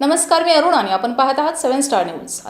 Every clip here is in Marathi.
नमस्कार मी अरुण आणि आपण पाहत आहात सेव्हन स्टार न्यूज.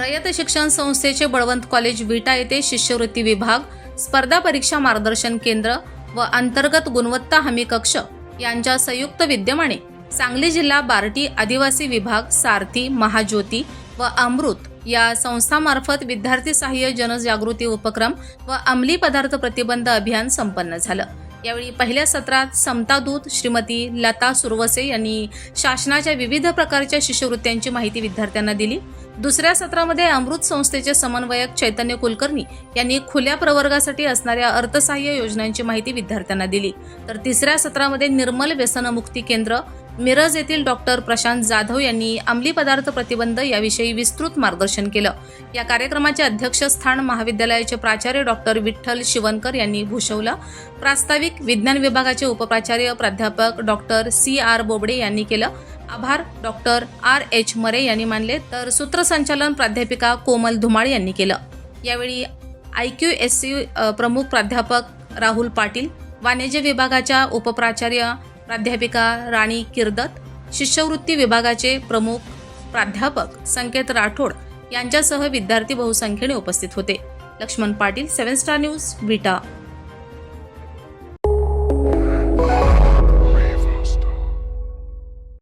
रयत शिक्षण संस्थेचे बळवंत कॉलेज विटा येथे शिष्यवृत्ती विभाग स्पर्धा परीक्षा मार्गदर्शन केंद्र व अंतर्गत गुणवत्ता हमी कक्ष यांच्या संयुक्त विद्यमाने सांगली जिल्हा बार्टी आदिवासी विभाग सारथी महाज्योती व अमृत या संस्थामार्फत विद्यार्थी सहाय्य जनजागृती उपक्रम व अंमली पदार्थ प्रतिबंध अभियान संपन्न झालं. यावेळी पहिल्या सत्रात समतादूत श्रीमती लता सुरवसे यांनी शासनाच्या विविध प्रकारच्या शिष्यवृत्त्यांची माहिती विद्यार्थ्यांना दिली. दुसऱ्या सत्रामध्ये अमृत संस्थेचे समन्वयक चैतन्य कुलकर्णी यांनी खुल्या प्रवर्गासाठी असणाऱ्या अर्थसहाय्य योजनांची माहिती विद्यार्थ्यांना दिली. तर तिसऱ्या सत्रामध्ये निर्मल व्यसनमुक्ती केंद्र मिरज येथील डॉक्टर प्रशांत जाधव यांनी अंमली पदार्थ प्रतिबंध याविषयी विस्तृत मार्गदर्शन केलं. या कार्यक्रमाचे अध्यक्षस्थान महाविद्यालयाचे प्राचार्य डॉक्टर विठ्ठल शिवनकर यांनी भूषवलं. प्रास्ताविक विज्ञान विभागाचे उपप्राचार्य प्राध्यापक डॉक्टर सी आर बोबडे यांनी केलं. आभार डॉक्टर आर एच मरे यांनी मानले. तर सूत्रसंचालन प्राध्यापिका कोमल धुमाळ यांनी केलं. यावेळी आय क्यू एस सी प्रमुख प्राध्यापक राहुल पाटील वाणिज्य विभागाच्या उपप्राचार्य प्राध्यापिका राणी किर्दत शिष्यवृत्ती विभागाचे प्रमुख प्राध्यापक संकेत राठोड यांच्यासह विद्यार्थी बहुसंख्येने उपस्थित होते. Laxman Patil seven star news Vita.